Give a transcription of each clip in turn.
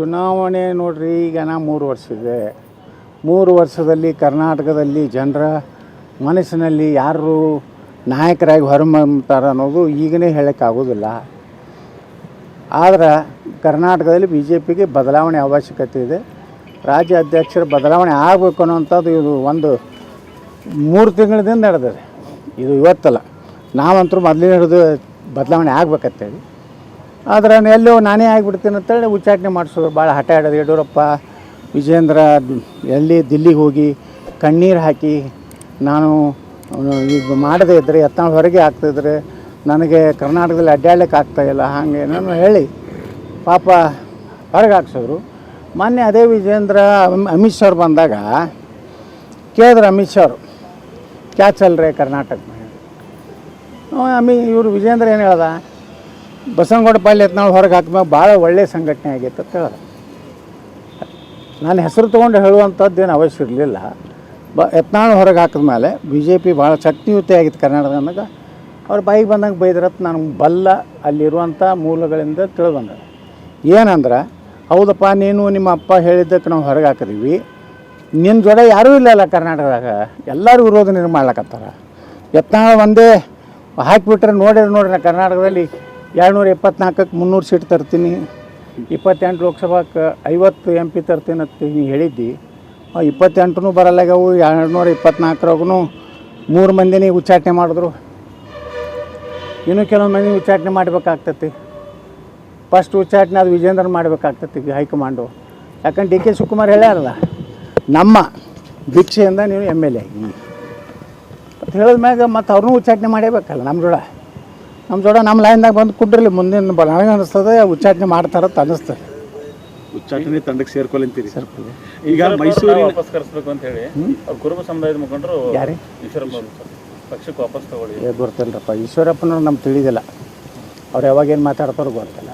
ಚುನಾವಣೆ ನೋಡ್ರಿ, ಈಗ ನಾ ಮೂರು ವರ್ಷ ಇದೆ. ಮೂರು ವರ್ಷದಲ್ಲಿ ಕರ್ನಾಟಕದಲ್ಲಿ ಜನರ ಮನಸ್ಸಿನಲ್ಲಿ ಯಾರು ನಾಯಕರಾಗಿ ಹೊರಮಂತಾರೆ ಅನ್ನೋದು ಈಗನೇ ಹೇಳೋಕ್ಕಾಗೋದಿಲ್ಲ. ಆದ್ರೆ ಕರ್ನಾಟಕದಲ್ಲಿ ಬಿ ಜೆ ಪಿಗೆ ಬದಲಾವಣೆ ಅವಶ್ಯಕತೆ ಇದೆ. ರಾಜ್ಯ ಅಧ್ಯಕ್ಷರ ಬದಲಾವಣೆ ಆಗಬೇಕು ಅನ್ನೋಂಥದ್ದು ಇದು ಒಂದು ಮೂರು ತಿಂಗಳಿಂದ ನಡೆದಿದೆ. ಇದು ಇವತ್ತಲ್ಲ. ನಾವಂತರೂ ಮೊದಲಿನ ಹಿಡಿದು ಬದಲಾವಣೆ ಆಗ್ಬೇಕಂತೇಳಿ ಆದ್ರೆ ಎಲ್ಲೋ ನಾನೇ ಆಗಿಬಿಡ್ತೀನಿ ಅಂತೇಳಿ ಉಚ್ಚಾಟನೆ ಮಾಡಿಸೋರು ಭಾಳ ಹಠ ಆಡೋದು. ಯಡಿಯೂರಪ್ಪ ವಿಜೇಂದ್ರ ಎಲ್ಲಿ ದಿಲ್ಲಿಗೆ ಹೋಗಿ ಕಣ್ಣೀರು ಹಾಕಿ ನಾನು ಈಗ ಮಾಡದೇ ಇದ್ದರೆ ಎತ್ತ ಹೊರಗೆ ಆಗ್ತಿದ್ರೆ ನನಗೆ ಕರ್ನಾಟಕದಲ್ಲಿ ಅಡ್ಡಾಡ್ಲಿಕ್ಕೆ ಆಗ್ತಾಯಿಲ್ಲ ಹಾಗೆ ನಾನು ಹೇಳಿ, ಪಾಪ ಹೊರಗೆ ಹಾಕ್ಸೋರು. ಮೊನ್ನೆ ಅದೇ ವಿಜೇಂದ್ರ ಅಮಿತ್ ಶಾ ಬಂದಾಗ, ಕೇಳಿದ್ರೆ ಅಮಿತ್ ಶಾ ಕ್ಯಾ ಚಲ್ ರೇ ಕರ್ನಾಟಕ. ಅಮಿ, ಇವರು ವಿಜೇಂದ್ರ ಏನು ಹೇಳ್ದ? ಬಸವನಗೌಡ ಪಾಲ್ಯ ಹೊರಗೆ ಹೊರಗೆ ಹಾಕಿದಾಗ ಭಾಳ ಒಳ್ಳೆಯ ಸಂಘಟನೆ ಆಗೈತೆ ಅಂತ ಹೇಳೋದು. ನಾನು ಹೆಸರು ತೊಗೊಂಡು ಹೇಳುವಂಥದ್ದು ಏನು ಅವಶ್ಯ ಇರಲಿಲ್ಲ. ಬ ಯತ್ನಾಳ್ ಹೊರಗೆ ಹಾಕಿದ್ಮೇಲೆ ಬಿ ಜೆ ಪಿ ಭಾಳ ಶಕ್ತಿಯುತ ಆಗಿತ್ತು ಕರ್ನಾಟಕದಾಗ ಅವ್ರ ಬಾಯಿಗೆ ಬಂದಂಗೆ ಬೈದ್ರತ್, ನಾನು ಬಲ್ಲ ಅಲ್ಲಿರುವಂಥ ಮೂಲಗಳಿಂದ ತಿಳಿದು ಬಂದ ಏನಂದ್ರೆ, ಹೌದಪ್ಪ, ನೀನು ನಿಮ್ಮ ಅಪ್ಪ ಹೇಳಿದ್ದಕ್ಕೆ ನಾವು ಹೊರಗೆ ಹಾಕಿದೀವಿ. ನಿನ್ನ ಜೊತೆ ಯಾರೂ ಇಲ್ಲಲ್ಲ ಕರ್ನಾಟಕದಾಗ. ಎಲ್ಲರೂ ವಿರೋಧ ನೀನು ಮಾಡ್ಲಕತ್ತಾರ. ಯತ್ನಾಳ್ ಒಂದೇ ಹಾಕಿಬಿಟ್ರೆ ನೋಡಿದ್ರೆ ನೋಡ್ರಿ, ಕರ್ನಾಟಕದಲ್ಲಿ ಎರಡುನೂರ ಇಪ್ಪತ್ನಾಲ್ಕಕ್ಕೆ ಮುನ್ನೂರು ಸೀಟ್ ತರ್ತೀನಿ. ಇಪ್ಪತ್ತೆಂಟು ಲೋಕಸಭಾಕ್ಕೆ ಐವತ್ತು ಎಂ ಪಿ ತರ್ತೀನಿ ಅಂತ ನೀ ಹೇಳಿದ್ದಿ. ಇಪ್ಪತ್ತೆಂಟು ಬರಲ್ಲಾಗವು ಎರಡುನೂರ ಇಪ್ಪತ್ನಾಲ್ಕರಾಗೂ ಮೂರು ಮಂದಿನೇ ಉಚ್ಚಾಟನೆ ಮಾಡಿದ್ರು. ಇನ್ನೂ ಕೆಲವೊಂದು ಮಂದಿ ಉಚ್ಚಾಟನೆ ಮಾಡಬೇಕಾಗ್ತತಿ. ಫಸ್ಟ್ ಉಚ್ಚಾಟನೆ ಅದು ವಿಜೇಂದ್ರನ್ ಮಾಡಬೇಕಾಗ್ತತಿ ಹೈಕಮಾಂಡು. ಯಾಕಂದ್ರೆ ಡಿ ಕೆ ಶಿವಕುಮಾರ್ ಹೇಳ್ಯಾರಲ್ಲ, ನಮ್ಮ ಭಿಕ್ಷೆಯಿಂದ ನೀವು ಎಂ ಎಲ್ ಎ ಆಗಿ. ಹೇಳಿದ ಮ್ಯಾಗ ಮತ್ತು ಅವ್ರನ್ನೂ ಉಚ್ಚಾಟನೆ ಮಾಡೇಬೇಕಲ್ಲ ನಮ್ಮ ಜೋಡ ನಮ್ಮ ಜೋಡ ನಮ್ಮ ಲೈನ್ದಾಗ ಬಂದು ಕುಡ್ರಲಿ ಮುಂದಿನ ಬ- ನನಗೆ ಅನಿಸ್ತದೆ ಉಚ್ಚಾಟನೆ ಮಾಡ್ತಾರಂತ ಅನಿಸ್ತದೆ ಉಚ್ಚಾಟನೆ ತಂಡಕ್ಕೆ ಸೇರ್ಕೊಲ್ಲಂತೀರಿ ಸೇರ್ಕೊಳ್ಳಿ. ಈಗ ಮೈಸೂರಿನ ವಾಪಸ್ ಕರೆಸ್ಬೇಕು ಅಂತ ಹೇಳಿ ಅವ್ರು ಕುರುಬ ಸಮುದಾಯದ ಮುಖಂಡರು ಯಾರೇ? ಈಶ್ವರಪ್ಪ ಅವರು ಸರ್. ಪಕ್ಷಕ್ಕೆ ವಾಪಸ್ ತಗೊಳ್ಳಿ. ಏ ಗೊತ್ತಿಲ್ಲರಪ್ಪ ಈಶ್ವರಪ್ಪನವ್ರು ನಮ್ಗೆ ತಿಳಿದಿಲ್ಲ. ಅವ್ರು ಯಾವಾಗ ಏನು ಮಾತಾಡ್ತಾರೋ ಗೊತ್ತಿಲ್ಲ.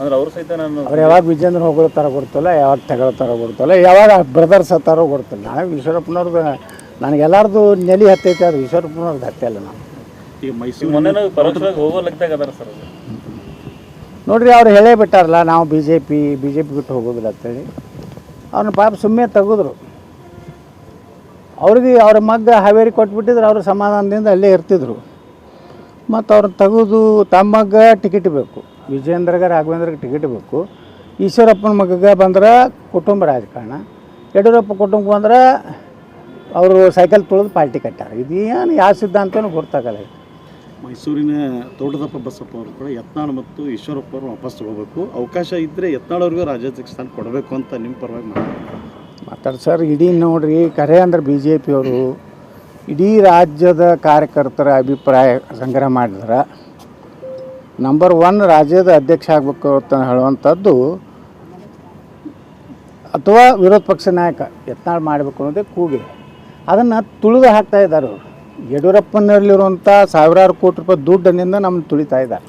ಅಂದ್ರೆ ಅವರು ಸಹಿತ ನಾನು ಅವ್ರು ಯಾವಾಗ ವಿಜೇಂದ್ರ ಹೋಗ್ತಾರೋ ಗೊತ್ತಿಲ್ಲ ಯಾವಾಗ ತಗೊಳ್ತಾರೋ ಗೊತ್ತಿಲ್ಲ ಯಾವಾಗ ಬ್ರದರ್ಸ್ ಹತ್ತಾರೋ ಗೊತ್ತಿಲ್ಲ. ನನಗೆ ಈಶ್ವರಪ್ಪನವ್ರದ್ದು ನನಗೆಲ್ಲಾರದು ನೆಲಿ ಹತ್ತೈತೆ ಅದು ಈಶ್ವರಪ್ಪನವ್ರದ್ದು ಹತ್ತಿಲ್ಲ ನಾವು. ಈಗ ಮೈಸೂರು. ಮೊನ್ನೆ ನಾವು ಪರೋಕ್ಷವಾಗಿ ಹೋಗೋ ಲೆಕ್ಕದಾಗ ಅದಾರ ಸರ್ ಅದು ನೋಡ್ರಿ ಅವ್ರು ಹೇಳೇ ಬಿಟ್ಟಾರಲ್ಲ ನಾವು B J P B J P ಬಿಟ್ಟು ಹೋಗೋದಿಲ್ಲ ಅಂತೇಳಿ. ಅವ್ರನ್ನ ಪಾಪ ಸುಮ್ಮನೆ ತೆಗೆದ್ರು. ಅವ್ರಿಗೆ ಅವ್ರ ಮಗ್ಗ ಹಾವೇರಿ ಕೊಟ್ಬಿಟ್ಟಿದ್ರೆ ಅವರು ಸಮಾಧಾನದಿಂದ ಅಲ್ಲೇ ಇರ್ತಿದ್ರು. ಮತ್ತು ಅವ್ರನ್ನ ತೆಗೆದು ತಮ್ಮ ಮಗ್ಗ ಟಿಕೆಟ್ ಬೇಕು. ವಿಜೇಂದ್ರಗ ರಾಘವೇಂದ್ರಗೆ ಟಿಕೆಟ್ ಬೇಕು. ಈಶ್ವರಪ್ಪನ ಮಗ್ಗ ಬಂದ್ರೆ ಕುಟುಂಬ ರಾಜಕಾರಣ. ಯಡಿಯೂರಪ್ಪ ಕುಟುಂಬ ಬಂದ್ರೆ ಅವರು ಸೈಕಲ್ ತೊಳೆದು ಪಾರ್ಟಿ ಕಟ್ಟಾರ. ಇದು ಏನು ಯಾವ ಸಿದ್ಧಾಂತನೂ ಗೊತ್ತಾಗಲ್ಲ. ಮೈಸೂರಿನ ತೋಟದಪ್ಪ ಬಸಪ್ಪ ಅವರು ಕೂಡ ಯತ್ನಾಳ್ ಮತ್ತು ಈಶ್ವರಪ್ಪ ಅವರು ವಾಪಸ್ ತಗೋಬೇಕು. ಅವಕಾಶ ಇದ್ದರೆ ಯತ್ನಾಳವ್ರಿಗೂ ರಾಜ್ಯಾಧ್ಯಕ್ಷ ಸ್ಥಾನ ಕೊಡಬೇಕು ಅಂತ ನಿಮ್ಮ ಪರವಾಗಿ ಮಾತಾಡ್ತಾರೆ? ಮಾತಾಡಿ ಸರ್, ಇಡೀ ನೋಡ್ರಿ, ಕರೆ ಅಂದ್ರೆ ಬಿ ಜೆ ಪಿಯವರು ಇಡೀ ರಾಜ್ಯದ ಕಾರ್ಯಕರ್ತರ ಅಭಿಪ್ರಾಯ ಸಂಗ್ರಹ ಮಾಡಿದ್ರೆ, ನಂಬರ್ ಒನ್ ರಾಜ್ಯದ ಅಧ್ಯಕ್ಷ ಆಗಬೇಕು ಅಂತ ಹೇಳುವಂಥದ್ದು ಅಥವಾ ವಿರೋಧ ಪಕ್ಷ ನಾಯಕ ಯತ್ನಾಳ್ ಮಾಡಬೇಕು ಅನ್ನೋದೇ ಕೂಗಿದೆ. ಅದನ್ನು ತುಳಿದು ಹಾಕ್ತಾ ಇದ್ದಾರೆ ಅವರು. ಯಡಿಯೂರಪ್ಪನಲ್ಲಿರುವಂಥ ಸಾವಿರಾರು ಕೋಟಿ ರೂಪಾಯಿ ದುಡ್ಡಿನಿಂದ ನಮ್ಮನ್ನು ತುಳಿತಾ ಇದ್ದಾರೆ.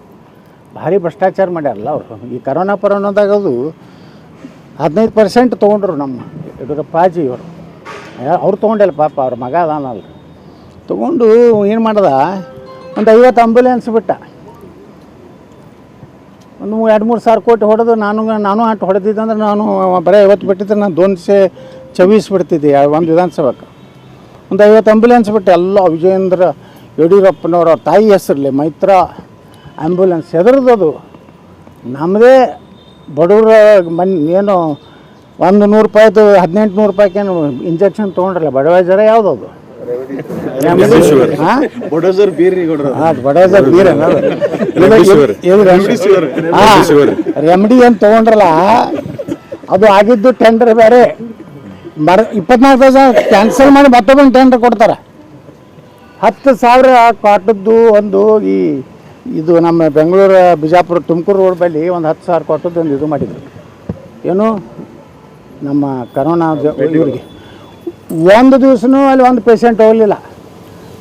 ಭಾರಿ ಭ್ರಷ್ಟಾಚಾರ ಮಾಡ್ಯಾರಲ್ಲ ಅವರು. ಈ ಕರೋನಾ ಪರೋನಾದಾಗದು ಹದಿನೈದು ಪರ್ಸೆಂಟ್ ತೊಗೊಂಡ್ರು ನಮ್ಮ ಯಡಿಯೂರಪ್ಪಾಜಿ ಇವರು. ಅವ್ರು ತೊಗೊಂಡಿಲ್ಲ ಪಾಪ, ಅವ್ರ ಮಗ ಅದಾನಲ್ಲ. ತೊಗೊಂಡು ಏನು ಮಾಡ್ದ? ಒಂದು ಐವತ್ತು ಆಂಬುಲೆನ್ಸ್ ಬಿಟ್ಟ. ಒಂದು ಎರಡು ಮೂರು ಸಾವಿರ ಕೋಟಿ ಹೊಡೆದು ನಾನು ನಾನು ಅಷ್ಟು ಹೊಡೆದಿದ್ದಂದ್ರೆ ನಾನು ಬರೀ ಐವತ್ತು ಬಿಟ್ಟಿದ್ರೆ ನಾನು ದೋನ್ಸೆ ಚವೀಸ್ ಬಿಡ್ತಿದ್ದೆ ಒಂದು ವಿಧಾನಸಭೆಗೆ ಒಂದು ಐವತ್ತು ಆ್ಯಂಬುಲೆನ್ಸ್ ಬಿಟ್ಟು ಎಲ್ಲ ವಿಜಯೇಂದ್ರ ಯಡಿಯೂರಪ್ಪನವರ ತಾಯಿ ಹೆಸರಲ್ಲಿ ಮೈತ್ರ ಆ್ಯಂಬುಲೆನ್ಸ್ ಹೆದರ್ದದು. ನಮ್ಮದೇ ಬಡವರ ಮನ್ ಏನು ಒಂದು ನೂರು ರೂಪಾಯಿದು ಹದಿನೆಂಟು ನೂರು ರೂಪಾಯಿಗೇನು ಇಂಜೆಕ್ಷನ್ ತೊಗೊಂಡ್ರಲ್ಲ ಯಾವುದದು? ಹಾಂ ಬಡವೈಜರ್ ಬೀರ ರೆಮಿಡಿ ಏನು ತೊಗೊಂಡ್ರಲ್ಲ ಅದು ಆಗಿದ್ದು ಟೆಂಡರ್ ಬೇರೆ. ಬರ ಇಪ್ಪತ್ನಾಲ್ಕು ಕ್ಯಾನ್ಸಲ್ ಮಾಡಿ ಮತ್ತೊಬ್ಬನ ಟೆಂಡರ್ ಕೊಡ್ತಾರೆ. ಹತ್ತು ಸಾವಿರ ಕಾಟದ್ದು ಒಂದು ಈ ಇದು ನಮ್ಮ ಬೆಂಗಳೂರು ಬಿಜಾಪುರ ತುಮಕೂರು ರೋಡ್ ಬಳಿ ಒಂದು ಹತ್ತು ಸಾವಿರ ಕೊಟ್ಟದ್ದು ಒಂದು ಇದು ಮಾಡಿದ್ರು. ಏನು? ನಮ್ಮ ಕರೋನಾ ಇವರಿಗೆ. ಒಂದು ದಿವಸನೂ ಅಲ್ಲಿ ಒಂದು ಪೇಷಂಟ್ ಹೋಗಲಿಲ್ಲ.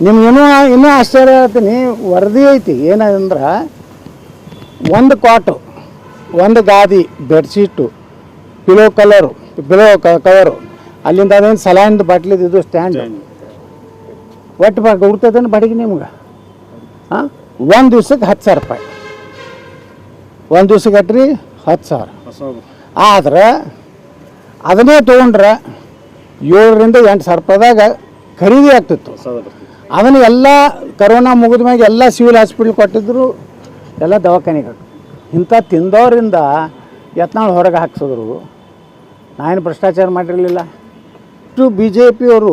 ನಿಮ್ಗೆ ಇನ್ನೂ ಇನ್ನೂ ಆಶ್ಚರ್ಯ ಹೇಳ್ತೀನಿ ವರದಿ ಐತಿ ಏನಂದ್ರೆ ಒಂದು ಕಾಟು ಒಂದು ಗಾದಿ bedsheet pillow colour pillow cover ಅಲ್ಲಿಂದ ಅದೇನು ಸಲಾಯಿಂದ ಬಾಟ್ಲಿದ್ದು ಇದು ಸ್ಟ್ಯಾಂಡ್ ಒಟ್ಟು ಬಾಗ ಉಡ್ತದೇನು ಬಾಡಿಗೆ ನಿಮ್ಗೆ? ಹಾಂ ಒಂದು ದಿವ್ಸಕ್ಕೆ ಹತ್ತು ಸಾವಿರ ರೂಪಾಯಿ. ಒಂದು ದಿವ್ಸಕ್ಕೆ ಅಟ್ರಿ ಹತ್ತು ಸಾವಿರ. ಆದ್ರೆ ಅದನ್ನೇ ತೊಗೊಂಡ್ರೆ ಏಳರಿಂದ ಎಂಟು ಸಾವಿರ ರೂಪಾಯಿದಾಗ ಖರೀದಿ ಆಗ್ತಿತ್ತು. ಅದನ್ನು ಎಲ್ಲ ಕರೋನಾ ಮುಗಿದ ಮ್ಯಾಗೆ ಎಲ್ಲ ಸಿವಿಲ್ ಹಾಸ್ಪಿಟ್ಲ್ ಕೊಟ್ಟಿದ್ರು ಎಲ್ಲ ದವಾಖಾನೆಗೆ ಇಂಥ ತಿಂದವರಿಂದ ಯತ್ನಾಳ್ ಹೊರಗೆ ಹಾಕ್ಸಿದ್ರು. ನಾನೇನು ಭ್ರಷ್ಟಾಚಾರ ಮಾಡಿರಲಿಲ್ಲ. ಇಷ್ಟು ಬಿ ಜೆ ಪಿಯವರು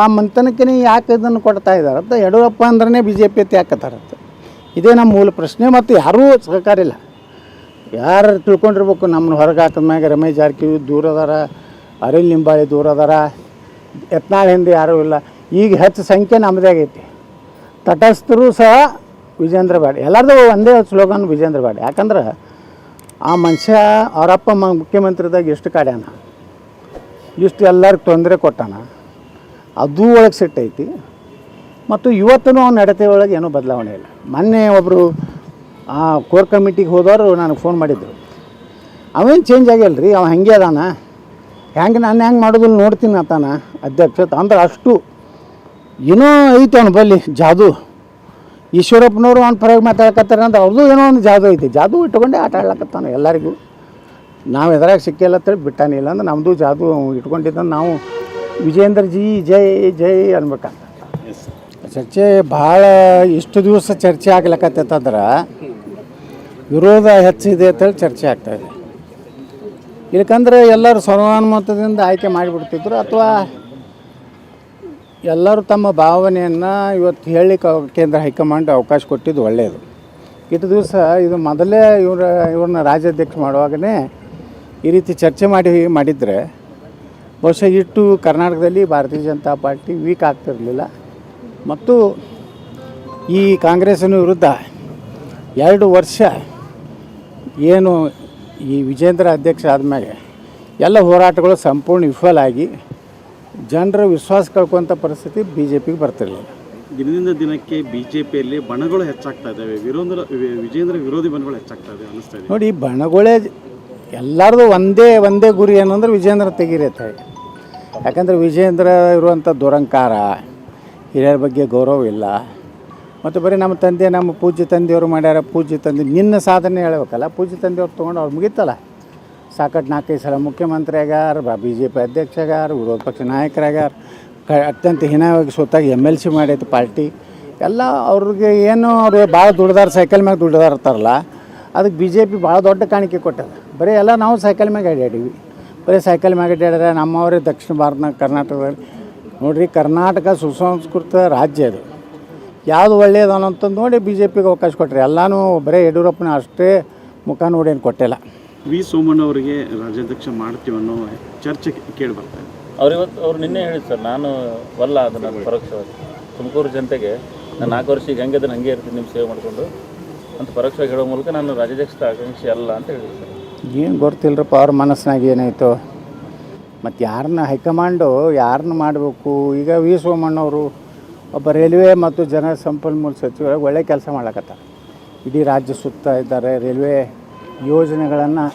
ಆ ಮಂತನಕ್ಕೆ ಯಾಕೆ ಇದನ್ನು ಕೊಡ್ತಾ ಇದ್ದಾರೆ ಅಂತ ಯಡಿಯೂರಪ್ಪ ಅಂದ್ರೆ ಬಿ ಜೆ ಪಿ ಅಂತ. ಯಾಕತ್ತಾರಂತ ಇದೇ ನಮ್ಮ ಮೂಲ ಪ್ರಶ್ನೆ ಮತ್ತು ಯಾರೂ ಸಹಕಾರ ಇಲ್ಲ. ಯಾರು ತಿಳ್ಕೊಂಡಿರ್ಬೇಕು ನಮ್ಮನ್ನ ಹೊರಗೆ ಹಾಕಿದ ಮ್ಯಾಗ ರಮೇಶ್ ಜಾರಕಿಹೊಳಿ ದೂರ ಅದಾರ ಅರಿಲ್ ನಿಂಬಾಳಿ ದೂರ ಅದಾರ, ಯತ್ನಾಳ್ ಹಿಂದೆ ಯಾರೂ ಇಲ್ಲ. ಈಗ ಹೆಚ್ಚು ಸಂಖ್ಯೆ ನಮ್ಮದೇ ಆಗೈತಿ. ತಟಸ್ಥರು ಸಹ ವಿಜೇಂದ್ರ ಬ್ಯಾಡ. ಎಲ್ಲರದು ಒಂದೇ ಸ್ಲೋಗನ್ ವಿಜೇಂದ್ರ ಬ್ಯಾಡ. ಯಾಕಂದ್ರೆ ಆ ಮನುಷ್ಯ ಅವರಪ್ಪ ಮುಖ್ಯಮಂತ್ರಿದಾಗ ಎಷ್ಟು ಕಾಡ್ಯಾನ? ಇಷ್ಟು ಎಲ್ಲರಿಗೆ ತೊಂದರೆ ಕೊಟ್ಟಾನ. ಅದು ಒಳಗೆ ಸಿಟ್ಟೈತಿ ಮತ್ತು ಇವತ್ತೂ ಅವ್ನ ನಡತೆ ಒಳಗೆ ಏನೂ ಬದಲಾವಣೆ ಇಲ್ಲ. ಮೊನ್ನೆ ಒಬ್ಬರು ಆ ಕೋರ್ ಕಮಿಟಿಗೆ ಹೋದವರು ನನಗೆ ಫೋನ್ ಮಾಡಿದ್ರು. ಅವೇನು ಚೇಂಜ್ ಆಗಿಲ್ಲ ರೀ ಅವ ಹಂಗೆ ಅದಾನ. ಹೆಂಗೆ ನಾನು ಹೆಂಗೆ ಮಾಡೋದಿಲ್ಲ ನೋಡ್ತೀನಿ ಅಂತಾನ ಅಧ್ಯಕ್ಷ. ಅಂದ್ರೆ ಅಷ್ಟು ಏನೋ ಐತೆ ಅವನು ಬಲ್ಲಿ ಜಾದು. ಈಶ್ವರಪ್ಪನವರು ಅವ್ನ ಪರವಾಗಿ ಮಾತಾಡಕತ್ತಾರ ಅಂತ ಅವ್ರದ್ದು ಏನೋ ಒಂದು ಜಾದು ಐತಿ. ಜಾದು ಇಟ್ಕೊಂಡೆ ಆಟ ಆಡ್ಲಕತ್ತಾನ ಎಲ್ಲರಿಗೂ. ನಾವು ಎದ್ರಾಗ ಸಿಕ್ಕಿಲ್ಲ ಅಂತೇಳಿ ಬಿಟ್ಟಾನಿಲ್ಲ ಅಂದ್ರೆ ನಮ್ಮದು ಜಾದು ಇಟ್ಕೊಂಡಿದ್ದ ನಾವು ವಿಜೇಂದ್ರ ಜಿ ಜೈ ಜೈ ಅನ್ಬೇಕಂತ. ಎಸ್ ಚರ್ಚೆ ಭಾಳ ಇಷ್ಟು ದಿವಸ ಚರ್ಚೆ ಆಗ್ಲಕತ್ತಂದ್ರೆ ವಿರೋಧ ಹೆಚ್ಚಿದೆ ಅಂತೇಳಿ ಚರ್ಚೆ ಆಗ್ತಾಯಿದೆ ಇಲ್ಲಿಕಂದ್ರೆ ಎಲ್ಲರೂ ಸರ್ವಾನುಮತದಿಂದ ಆಯ್ಕೆ ಮಾಡಿಬಿಡ್ತಿದ್ರು ಅಥವಾ ಎಲ್ಲರೂ ತಮ್ಮ ಭಾವನೆಯನ್ನು ಇವತ್ತು ಹೇಳಲಿಕ್ಕೆ ಕೇಂದ್ರ ಹೈಕಮಾಂಡ್ ಅವಕಾಶ ಕೊಟ್ಟಿದ್ದು ಒಳ್ಳೆಯದು ಇಷ್ಟು ದಿವಸ ಇದು ಮೊದಲೇ ಇವರ ಇವ್ರನ್ನ ರಾಜ್ಯಾಧ್ಯಕ್ಷ ಮಾಡುವಾಗಲೇ ಈ ರೀತಿ ಚರ್ಚೆ ಮಾಡಿ ಮಾಡಿದರೆ ಬಹುಶಃ ಇಟ್ಟು ಕರ್ನಾಟಕದಲ್ಲಿ ಭಾರತೀಯ ಜನತಾ ಪಾರ್ಟಿ ವೀಕ್ ಆಗ್ತಿರಲಿಲ್ಲ. ಮತ್ತು ಈ ಕಾಂಗ್ರೆಸ್ಸಿನ ವಿರುದ್ಧ ಎರಡು ವರ್ಷ ಏನು ಈ ವಿಜೇಂದ್ರ ಅಧ್ಯಕ್ಷ ಆದಮೇಲೆ ಎಲ್ಲ ಹೋರಾಟಗಳು ಸಂಪೂರ್ಣ ವಿಫಲ ಆಗಿ ಜನರ ವಿಶ್ವಾಸ ಕಳ್ಕೊಂಥ ಪರಿಸ್ಥಿತಿ ಬಿ ಜೆ ಪಿಗೆ ಬರ್ತಿರಲಿಲ್ಲ. ದಿನದಿಂದ ದಿನಕ್ಕೆ ಬಿ ಜೆ ಪಿಯಲ್ಲಿ ಬಣಗಳು ಹೆಚ್ಚಾಗ್ತಾ ಇದ್ದಾವೆ. ವಿರೋಧ ವಿಜೇಂದ್ರ ವಿರೋಧಿ ಬಣಗಳು ಹೆಚ್ಚಾಗ್ತಾ ಇದೆ ಅನ್ನಿಸ್ತಾ ಇದೆ. ನೋಡಿ ಬಣಗಳೇ ಎಲ್ಲರದು ಒಂದೇ ಒಂದೇ ಗುರಿ ಏನಂದ್ರೆ ವಿಜೇಂದ್ರ ತೆಗೀರತ್ತೆ ಯಾಕಂದರೆ ವಿಜೇಂದ್ರ ಇರುವಂಥ ದುರಂಕಾರ, ಹಿರಿಯರ ಬಗ್ಗೆ ಗೌರವ ಇಲ್ಲ. ಮತ್ತು ಬರೀ ನಮ್ಮ ತಂದೆ, ನಮ್ಮ ಪೂಜ್ಯ ತಂದೆಯವರು ಮಾಡ್ಯಾರ, ಪೂಜ್ಯ ತಂದೆ ನಿನ್ನ ಸಾಧನೆ ಹೇಳ್ಬೇಕಲ್ಲ, ಪೂಜ್ಯ ತಂದೆಯವ್ರು ತೊಗೊಂಡು ಅವ್ರು ಮುಗೀತಲ್ಲ. ಸಾಕಷ್ಟು ನಾಲ್ಕೈದು ಸಲ ಮುಖ್ಯಮಂತ್ರಿ ಆಗ್ಯಾರ, ಬಿ ಜೆ ಪಿ ಅಧ್ಯಕ್ಷ ಆಗ್ಯಾರ, ವಿರೋಧ ಪಕ್ಷ ನಾಯಕರಾಗ್ಯಾರ, ಕ ಅತ್ಯಂತ ಹೀನವಾಗಿ ಸ್ವತ್ತಾಗಿ ಎಂ ಎಲ್ ಸಿ ಮಾಡೈತೆ ಪಾರ್ಟಿ. ಎಲ್ಲ ಅವ್ರಿಗೆ ಏನು ಅವ್ರಿಗೆ ಭಾಳ ದುಡ್ದಾರ, ಸೈಕಲ್ ಮ್ಯಾಗ ದುಡ್ದಾರ ಇರ್ತಾರಲ್ಲ ಅದಕ್ಕೆ ಬಿ ಜೆ ಪಿ ಭಾಳ ದೊಡ್ಡ ಕಾಣಿಕೆ ಕೊಟ್ಟದ. ಬರೀ ಎಲ್ಲ ನಾವು ಸೈಕಲ್ ಮ್ಯಾಗೆ ಅಡ್ಯಾಡೀವಿ. ಬರೀ ಸೈಕಲ್ ಮ್ಯಾಗೆ ಅಡ್ಡಾಡಿದ್ರೆ ನಮ್ಮವರೇ ದಕ್ಷಿಣ ಭಾರತ ಕರ್ನಾಟಕದಲ್ಲಿ. ನೋಡಿರಿ ಕರ್ನಾಟಕ ಸುಸಂಸ್ಕೃತ ರಾಜ್ಯ ಅದು. ಯಾವುದು ಒಳ್ಳೆಯದು ಅನ್ನೋಂಥದ್ದು ನೋಡಿ ಬಿ ಜೆ ಪಿಗೆ ಅವಕಾಶ ಕೊಟ್ಟರೆ ಎಲ್ಲನೂ ಬರೀ ಯಡಿಯೂರಪ್ಪನ ಅಷ್ಟೇ ಮುಖ ನೋಡಿ ಏನು ಕೊಟ್ಟಿಲ್ಲ. ವಿ ಸೋಮಣ್ಣ ಅವರಿಗೆ ರಾಜ್ಯಾಧ್ಯಕ್ಷ ಮಾಡ್ತೀವಿ ಅನ್ನೋ ಚರ್ಚೆ ಕೇಳಿ ಬರ್ತಾ ಇದೆ. ಅವ್ರು ಇವತ್ತು ಅವ್ರು ನಿನ್ನೆ ಹೇಳಿದ್ರು ಸರ್ ನಾನು ವಲ್ಲ ಅದು ನಾನು ಪರೋಕ್ಷವಾಗಿ. ತುಮಕೂರು ಜನತೆಗೆ ನಾನು ನಾಲ್ಕು ವರ್ಷ ಈಗ ಹಂಗೆ ಅದನ್ನು ಹಂಗೆ ಇರ್ತೀನಿ ನಿಮ್ಮ ಸೇವೆ ಮಾಡಿಕೊಂಡು ಅಂತ ಪರೋಕ್ಷವಾಗಿ ಹೇಳೋ ಮೂಲಕ ನಾನು ರಾಜ್ಯಾಧ್ಯಕ್ಷ ಆಕಾಂಕ್ಷಿ ಅಲ್ಲ ಅಂತ ಹೇಳಿದ್ರು ಸರ್. ಏನು ಗೊತ್ತಿಲ್ಲರಪ್ಪ ಅವ್ರ ಮನಸ್ಸಿನಾಗ ಏನಾಯ್ತು. ಮತ್ತು ಯಾರನ್ನ ಹೈಕಮಾಂಡು ಯಾರನ್ನ ಮಾಡಬೇಕು? ಈಗ ವಿ ಸೋಮಣ್ಣವರು ಒಬ್ಬ ರೈಲ್ವೆ ಮತ್ತು ಜನ ಸಂಪನ್ಮೂಲ ಸಚಿವರಾಗಿ ಒಳ್ಳೆ ಕೆಲಸ ಮಾಡ್ಲಕತ್ತಾರೆ. ಇಡೀ ರಾಜ್ಯ ಸುತ್ತ ಇದ್ದಾರೆ, ರೈಲ್ವೆ ಯೋಜನೆಗಳನ್ನು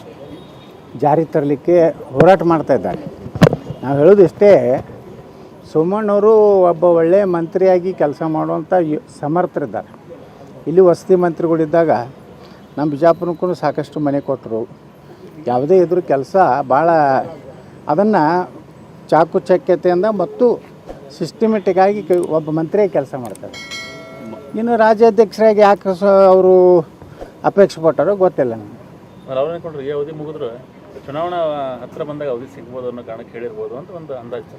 ಜಾರಿ ತರಲಿಕ್ಕೆ ಹೋರಾಟ ಮಾಡ್ತಾ ಇದ್ದಾರೆ. ನಾವು ಹೇಳೋದು ಇಷ್ಟೇ, ಸೋಮಣ್ಣವರು ಒಬ್ಬ ಒಳ್ಳೆಯ ಮಂತ್ರಿಯಾಗಿ ಕೆಲಸ ಮಾಡುವಂಥ ಸಮರ್ಥರಿದ್ದಾರೆ. ಇಲ್ಲಿ ವಸತಿ ಮಂತ್ರಿಗಳಿದ್ದಾಗ ನಮ್ಮ ಬಿಜಾಪುರಕ್ಕೂ ಸಾಕಷ್ಟು ಮನೆ ಕೊಟ್ಟರು ಯಾವುದೇ ಇದ್ರೂ ಕೆಲಸ ಭಾಳ ಅದನ್ನು ಚಾಕುಚಕ್ಯತೆಯಿಂದ ಮತ್ತು ಸಿಸ್ಟಮೆಟಿಕ್ಕಾಗಿ ಒಬ್ಬ ಮಂತ್ರಿಯೇ ಕೆಲಸ ಮಾಡ್ತಾರೆ. ಇನ್ನು ರಾಜ್ಯಾಧ್ಯಕ್ಷರಾಗಿ ಯಾಕೆ ಸಹ ಅವರು ಅಪೇಕ್ಷೆ ಪಟ್ಟಾರೋ ಗೊತ್ತಿಲ್ಲ ನನಗೆ ಅವ್ರು ಅವ್ರು ಈ ಅವಧಿ ಮುಗಿದ್ರು ಚುನಾವಣಾ ಹತ್ರ ಬಂದಾಗ ಅವಧಿ ಸಿಗ್ಬೋದು ಅನ್ನೋ ಕಾರಣಕ್ಕೆ ಹೇಳಿರ್ಬೋದು ಅಂತ ಒಂದು ಅಂದಾಜು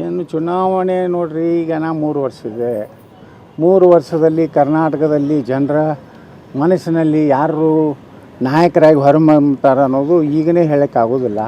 ಏನು ಚುನಾವಣೆ ನೋಡ್ರಿ ಈಗ ನಾ ಮೂರು ವರ್ಷ ಇದೆ. ಮೂರು ವರ್ಷದಲ್ಲಿ ಕರ್ನಾಟಕದಲ್ಲಿ ಜನರ ಮನಸ್ಸಿನಲ್ಲಿ ಯಾರು ನಾಯಕರಾಗಿ ಹೊರಮಂತಾರೆ ಅನ್ನೋದು ಈಗಲೇ ಹೇಳೋಕ್ಕಾಗೋದಿಲ್ಲ.